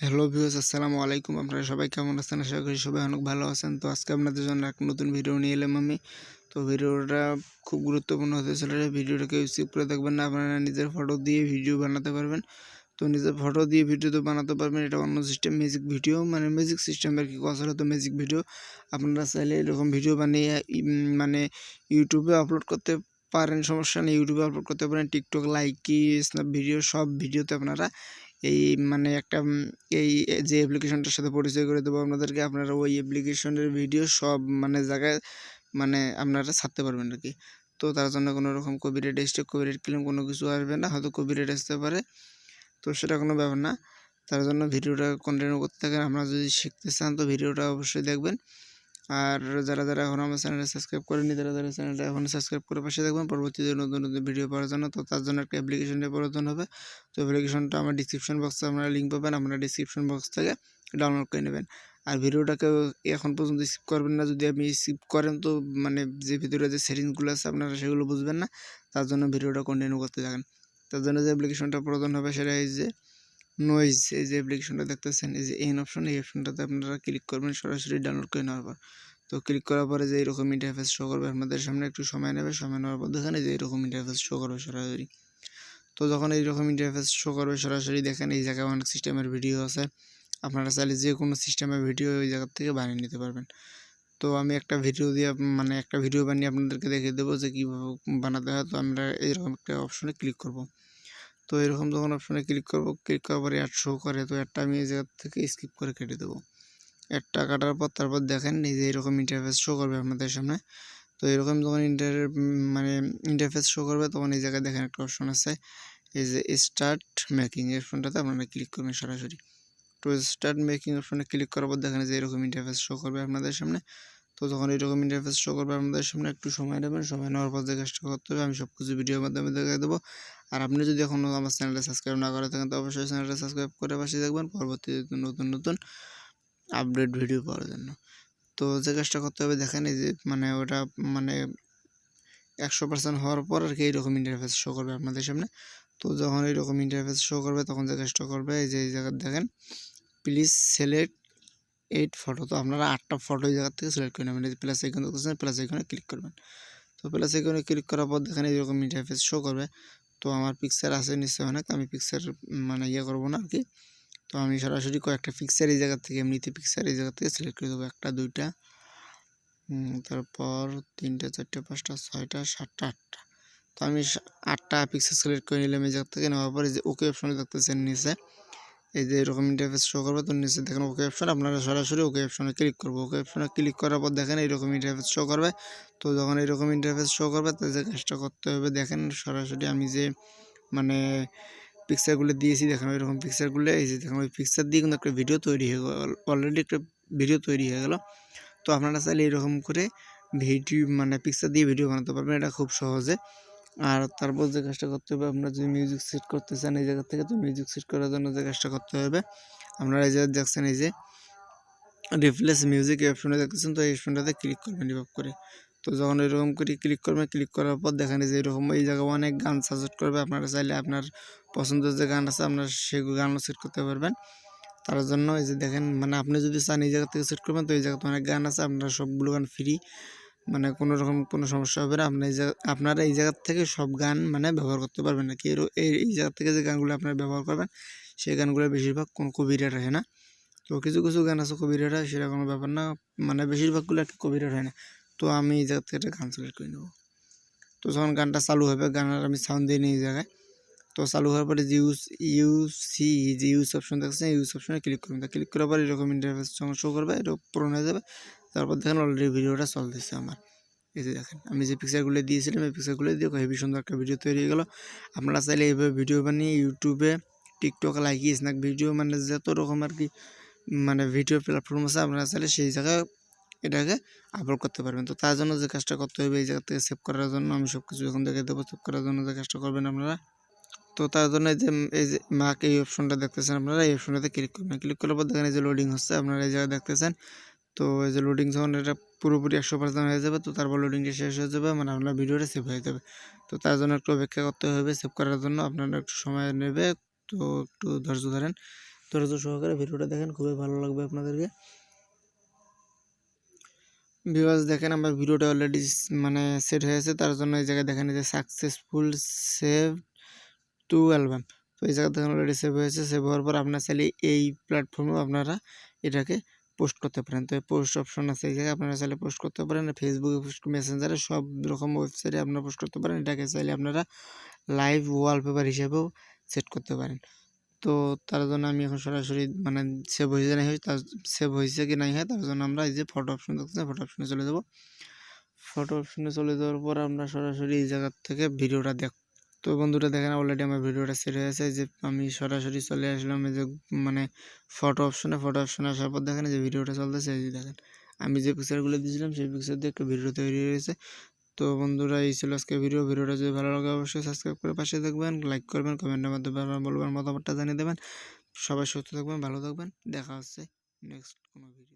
Hello views আসসালামু আলাইকুম। আপনারা সবাই কেমন আছেন? আশা করি সবাই অনেক ভালো আছেন। তো আজকে আপনাদের জন্য এক নতুন ভিডিও নিয়ে এলাম আমি। তো ভিডিওটা খুব গুরুত্বপূর্ণ হতে চলেছে। ভিডিওটাকে স্কিপ করে দেখবেন না, আপনারা নিজের ফটো দিয়ে ভিডিও বানাতে পারবেন। তো নিজের ফটো দিয়ে ভিডিও তো বানাতে পারবেন, এটা অন্য সিস্টেম মিউজিক ভিডিও মানে মিউজিক সিস্টেমের কি কথা হতো মিউজিক ভিডিও আপনারা চাইলে এরকম ভিডিও বানিয়ে মানে ইউটিউবে আপলোড করতে পারেন। সমস্যা নেই ইউটিউবে আপলোড করতে পারেন। টিকটক লাইকি স্ন্যাপ ভিডিও সব ভিডিওতে আপনারা এই মানে একটা এই যে অ্যাপ্লিকেশনটার সাথে পরিচয় করে দেবো আপনাদেরকে, আপনারা ওই অ্যাপ্লিকেশনের ভিডিও সব মানে জায়গায় মানে আপনারা ছাড়তে পারবেন আর কি। তো তার জন্য কোনো রকম কপিরাইট স্ট্রাইক কপিরাইট ক্লেম কোনো কিছু আসবে না, হয়তো কপিরাইট আসতে পারে। তো সেটা কোনো ব্যাপার না। তার জন্য ভিডিওটা কন্টিনিউ করতে থাকেন। আপনারা যদি শিখতে চান, তো ভিডিওটা অবশ্যই দেখবেন। আর যারা যারা এখন আমার চ্যানেলটা সাবস্ক্রাইব করেনি তারা তারা চ্যানেলটা এখন সাবস্ক্রাইব করে পাশে দেখবেন পরবর্তীতে নতুন নতুন ভিডিও পাওয়ার জন্য তো তার জন্য একটা অ্যাপ্লিকেশনের প্রয়োজন হবে। তো অ্যাপ্লিকেশনটা আমার ডিসক্রিপশন বক্সে আপনারা লিঙ্ক পাবেন, আপনারা ডিসক্রিপশন বক্স থেকে ডাউনলোড করে নেবেন। আর ভিডিওটাকে এখন পর্যন্ত স্কিপ করবেন না, যদি আপনি স্কিপ করেন তো মানে যে ভিতরে যে সেটিংসগুলো আছে আপনারা সেগুলো বুঝবেন না। তার জন্য ভিডিওটা কন্টিনিউ করতে থাকেন। তার জন্য যে অ্যাপ্লিকেশনটা প্রয়োজন হবে সেটা এই যে নয়েজ এই যে অ্যাপ্লিকেশনটা দেখতেছেন, এই যে এন অপশন এই অপশনটাতে আপনারা ক্লিক করবেন, সরাসরি ডাউনলোড করে নেওয়ার পর। তো ক্লিক করার পরে যে এরকম ইন্টারফেস শো করবে, আপনাদের সামনে একটু সময় নেবে, সময় নেওয়ার পর দেখেন যে এরকম ইন্টারফেস শো করবে সরাসরি। তো যখন এইরকম ইন্টারফেস শো করবে সরাসরি, দেখেন এই জায়গায় অনেক সিস্টেমের ভিডিও আছে। আপনারা চাইলে যে কোনো সিস্টেমের ভিডিও ওই জায়গা থেকে বানিয়ে নিতে পারবেন। তো আমি একটা ভিডিও দিয়ে মানে একটা ভিডিও বানিয়ে আপনাদেরকে দেখিয়ে দেবো যে কীভাবে বানাতে হয়। তো আমরা এরকম একটা অপশনে ক্লিক করব। তো এরকম যখন অপশনে ক্লিক করব ক্লিক করার পরে অ্যাড শো করে, তো অ্যাডটা আমি এই জায়গা থেকে স্কিপ করে কেটে দেবো। অ্যাডটা কাটার পর তারপর দেখেন এই যে এরকম ইন্টারফেস শো করবে আপনাদের সামনে। তো এরকম যখন ইন্টার মানে ইন্টারফেস শো করবে, তখন এই জায়গায় দেখেন একটা অপশন আছে, এই যে স্টার্ট মেকিং এই অপশনটাতে আপনারা ক্লিক করবেন সরাসরি। তো স্টার্ট মেকিং অপশনে ক্লিক করার পর দেখেন যে এরকম ইন্টারফেস শো করবে আপনাদের সামনে। তো যখন এরকম ইন্টারফেস শো করবে আপনাদের সামনে একটু সময় নেবেন। সময় নেওয়ার পর যে কাজটা করতে হবে, আমি সব কিছু ভিডিওর মাধ্যমে দেখাই দেবো। আর আপনি যদি এখনও আমার চ্যানেলটা সাবস্ক্রাইব না করে থাকেন, তো অবশ্যই চ্যানেলটা সাবস্ক্রাইব করে পাশে দেখবেন পরবর্তীতে নতুন নতুন আপডেট ভিডিও পাওয়ার জন্য। তো যে কাজটা করতে হবে, দেখেন এই যে মানে ওটা মানে একশো পার্সেন্ট হওয়ার পর আর কি এইরকম ইন্টারফেস শো করবে আপনাদের সামনে। তো যখন এইরকম ইন্টারফেস শো করবে, তখন যে কাজটা করবে, এই যে, এই দেখেন প্লিজ সিলেক্ট এইট ফটো। তো আপনারা আটটা ফটো এই জায়গা থেকে সিলেক্ট করে নেবেন। প্লাস আইকন দেখতেছেন প্লাস এখানে ক্লিক করবেন। তো প্লাস আইকনে ক্লিক করার পর দেখেন এইরকম ইন্টারফেস শো করবে। তো আমার পিকচার আছে নিশ্চয় অনেক আমি পিকচার মানে ইয়ে করব না আর কি তো আমি সরাসরি কয়েকটা পিকচার এই জায়গা থেকে, এমনিতে পিকচার এই জায়গা থেকে সিলেক্ট করে দেবো। একটা, দুইটা তারপর তিনটা, চারটে, পাঁচটা, ছয়টা, সাতটা, আটটা। তো আমি আটটা পিকচার সিলেক্ট করে নিলাম এই জায়গা থেকে। নেওয়ার পরে যে ওকে অপশনে দেখতেছেন নিচে। এই যে এরকম ইন্টারফেস শো করবে, তো নিচে দেখেন ওকে অপশন আপনারা সরাসরি ওকে অপশনে ক্লিক করব। ওকে অপশনে ক্লিক করার পর দেখেন এইরকম ইন্টারফেস শো করবে। তো যখন এরকম ইন্টারফেস শো করবে, তো যে কাজটা করতে হবে, দেখেন সরাসরি আমি যে মানে পিকচারগুলো দিয়েছি, দেখেন ওইরকম পিকচারগুলো এই যে দেখেন ওই পিকচার দিয়ে কিন্তু একটা ভিডিও তৈরি হয়ে গেল অলরেডি একটা ভিডিও তৈরি হয়ে গেল। তো আপনারা চাইলে এরকম করে ভিডিও মানে পিকচার দিয়ে ভিডিও বানাতে পারবেন, এটা খুব সহজে। আর তারপর যে কাজটা করতে হবে, আপনারা যদি মিউজিক সেট করতে চান এই জায়গা থেকে, তো মিউজিক সেট করার জন্য যে কাজটা করতে হবে, আপনারা এই যে দেখছেন এই যে রিপ্লেস মিউজিক এই অপশনটা দেখতেছেন, তো এই অপশনটাতে ক্লিক করবেন রিভাব করে। তো যখন এরকম করে ক্লিক করবেন ক্লিক করার পর দেখেন যে এরকম এই জায়গায় অনেক গান সাজেস্ট করবে, আপনারা চাইলে আপনার পছন্দের যে গান আছে, আপনার সেগুলো গানও সেট করতে পারবেন। তার জন্য এই যে দেখেন মানে আপনি যদি চান এই জায়গা থেকে সেট করবেন, তো এই জায়গাতে অনেক গান আছে, আপনারা সবগুলো গান ফ্রি মানে কোনো রকম কোনো সমস্যা হবে না। আপনি এই জায়গা, আপনারা এই জায়গা থেকে সব গান মানে ব্যবহার করতে পারবেন না। কি এই এই জায়গা থেকে যে গানগুলো আপনারা ব্যবহার করবেন, সেই গানগুলো বেশিরভাগ কোনো কবিরাট হয় না। তো কিছু কিছু গান আছে কবিরাট হয় সেটা কোনো ব্যাপার না। মানে বেশিরভাগগুলো একটা কবিরাট হয় না। তো আমি এই জায়গা থেকে একটা গান সিলেক্ট করে নেব। তো যখন গানটা চালু হবে গানের আমি সাউন্ড দিয়ে নিই এই জায়গায়। তো চালু হওয়ার পরে যে ইউজ ইউসি যে ইউজ অপশন দেখছেন ইউজ অপশনে ক্লিক করবেন। তা ক্লিক করার পরে এরকম ইন্টারফেস শো করবে এটা পূরণ হয়ে যাবে। তারপর দেখেন অলরেডি ভিডিওটা চলতেছে আমার। এই যে দেখেন, আমি যে পিকচারগুলো দিয়েছিলাম, এই পিকচারগুলো দিয়ে হেভি সুন্দর একটা ভিডিও তৈরি হয়ে গেলো। আপনারা চাইলে এইভাবে ভিডিও বানিয়ে ইউটিউবে টিকটক লাইকি স্ন্যাক ভিডিও মানে যত রকম আর কি মানে ভিডিও প্ল্যাটফর্ম আছে, আপনারা চাইলে সেই জায়গায় এটাকে আপলোড করতে পারবেন। তো তার জন্য যে কাজটা করতে হবে, এই জায়গা থেকে সেভ করার জন্য আমি সব কিছু এখন দেখে দেবো সেভ করার জন্য যে কাজটা করবেন আপনারা। তো তার জন্য এই যে এই যে মাক এই অপশনটা দেখতেছেন আপনারা, এই অপশনটাতে ক্লিক করবেন। ক্লিক করার পর দেখেন এই যে লোডিং হচ্ছে, আপনারা এই জায়গায় দেখতেছেন। তো এই যে লোডিং যখন এটা পুরোপুরি একশো পার্সেন্ট হয়ে যাবে, তো তারপর লোডিংটা শেষ হয়ে যাবে মানে আপনার ভিডিওটা সেভ হয়ে যাবে। তো তার জন্য একটু অপেক্ষা করতে হবে সেভ করার জন্য আপনারা একটু সময় নেবে, তো একটু ধৈর্য ধরেন। ধৈর্য সহকারে ভিডিওটা দেখেন, খুবই ভালো লাগবে আপনাদেরকে। ভিউয়ার্স দেখেন, আমার ভিডিওটা অলরেডি মানে সেট হয়েছে, তার জন্য এই জায়গায় দেখেন যে সাকসেসফুল সেভ টু অ্যালবাম তো এই জায়গায় দেখেন অলরেডি সেভ হয়েছে। সেভ হওয়ার পর আপনার চাইলে এই প্ল্যাটফর্মেও আপনারা এটাকে পোস্ট করতে পারেন। তো পোস্ট অপশন আছে, এই জায়গায় আপনারা চাইলে পোস্ট করতে পারেন। ফেসবুকে পোস্ট মেসেঞ্জারে সব রকম ওয়েবসাইটে আপনারা পোস্ট করতে পারেন। এটাকে চাইলে আপনারা লাইভ ওয়ালপেপার হিসেবেও সেট করতে পারেন। তো তার জন্য আমি এখন সরাসরি মানে সেভ হয়েছে নাই হয় তার সেভ হয়েছে কি নাই হয়, তার জন্য আমরা এই যে ফটো অপশন দেখতেছি ফটো অপশনে চলে যাব। ফটো অপশনে চলে যাওয়ার পর আমরা সরাসরি এই জায়গার থেকে ভিডিওটা দেখ তো বন্ধুরা দেখেন অলরেডি আমার ভিডিওটা সেট হয়ে আছে যে আমি সরাসরি চলে আসলাম যে মানে ফটো অপশনে ফটো অপশনে আসার পর দেখেন যে ভিডিওটা চলতেছে। যে দেখেন, আমি যে পিকচারগুলো দিয়েছিলাম, সেই পিকচার দিয়ে একটা ভিডিও তৈরি হয়েছে তো বন্ধুরা, এই ছিল আজকে ভিডিও ভিডিওটা যদি ভালো লাগে, অবশ্যই সাবস্ক্রাইব করে পাশে থাকবেন লাইক করবেন কমেন্টের মাধ্যমে বলবেন মতামতটা জানিয়ে দেবেন। সবাই সুস্থ থাকবেন, ভালো থাকবেন। দেখা হচ্ছে নেক্সট কোনো ভিডিও